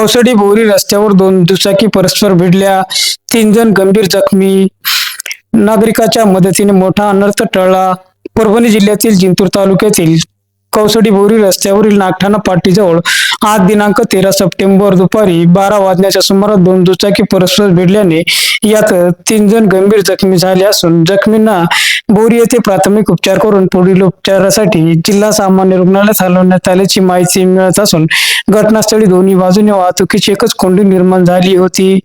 कौसडी बोरी रस्त्यावर दोन दुचाकी परस्पर भिडल्या. तीन जण गंभीर जखमी. नागरिकाच्या मदतीने मोठा अनर्थ टळला. परभणी जिल्ह्यातील जिंतूर तालुक्यातील कौसडी बोरी रस्त्यावरील नागठाणा पाटीजवळ आज दिनांक तेरा सप्टेंबर दुपारी बारा वाजण्याच्या सुमारास दोन दुचाकी परस्पर भिडल्याने यात तीन जण गंभीर जखमी झाले असून जखमींना बोरी येथे प्राथमिक उपचार करून पुढील उपचारासाठी जिल्हा सामान्य रुग्णालयात हलवण्यात आल्याची माहिती मिळत असून घटनास्थळी दोन्ही बाजूने वाहतुकीची एकच कोंडी निर्माण झाली होती.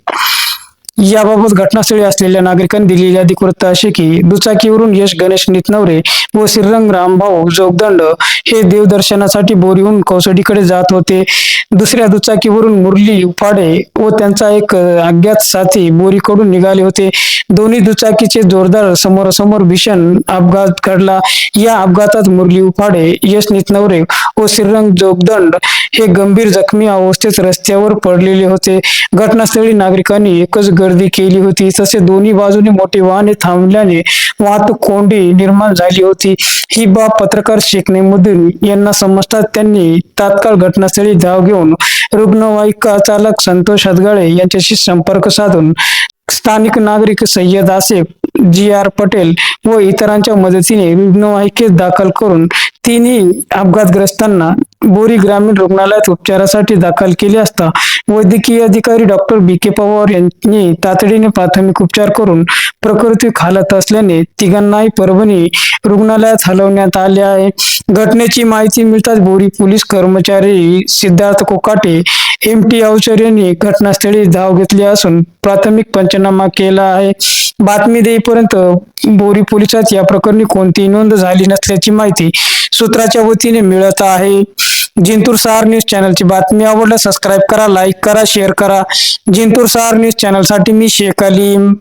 याबाबत घटनास्थळी असलेल्या नागरिकांनी दिलेली अधिकृत अशी की दुचाकीवरून यश गणेश नितनवरे व श्रीरंग रामभाऊ जोगदंड हे देवदर्शनासाठी बोरीहून कौसडीकडे जात होते. दुसऱ्या दुचाकीवरून मुरली उपाडे व त्यांचा एक अज्ञात साथी बोरीकडून निघाले होते. दोन्ही दुचाकीचे जोरदार समोरासमोर भीषण अपघात घडला. या अपघातात मुरली उपाडे यश नितनवरे व श्रीरंग जोगदंड हे गंभीर जखमी अवस्थेत रस्त्यावर पडलेले होते. घटनास्थळी नागरिकांनी एकच गर्दी केली होती. तसे दोन्ही बाजूने मोठी वाहने थांबल्याने वाहतूक कोंडी निर्माण झाली होती. ही बाब पत्रकार शेख नेमुद्दीन यांना समजतात त्यांनी तात्काळ घटनास्थळी धाव घेऊन रुग्णवाहिका चालक संतोष हदगाळे यांच्याशी संपर्क साधून स्थानिक नागरिक सय्यद आसेफ जी आर पटेल व इतरांच्या मदतीने रुग्णवाहिकेत दाखल करून तिन्ही अपघातग्रस्तांना बोरी ग्रामीण रुग्णालयात उपचारासाठी दाखल केले असता वैद्यकीय अधिकारी डॉक्टर बी के पवार यांनी तातडीने प्राथमिक उपचार करून प्रकृती खालत असल्याने तिघांनाही परभणी रुग्णालयात हलवण्यात आले आहे. घटनेची माहिती मिळताच बोरी पोलीस कर्मचारी सिद्धार्थ कोकाटे एम टी अवचर यांनी घटनास्थळी धाव घेतली असून प्राथमिक पंचनामा केला आहे. बातमी देईपर्यंत बोरी पोलिसात या प्रकरणी कोणतीही नोंद झाली नसल्याची माहिती सूत्राच्या वतीने मिळत आहे. जिंतूर सहार न्यूज चॅनलची बातमी आवडल्यास सबस्क्राईब करा लाईक करा शेअर करा. जिंतूर सहार न्यूज चॅनलसाठी मी शेख अलीम.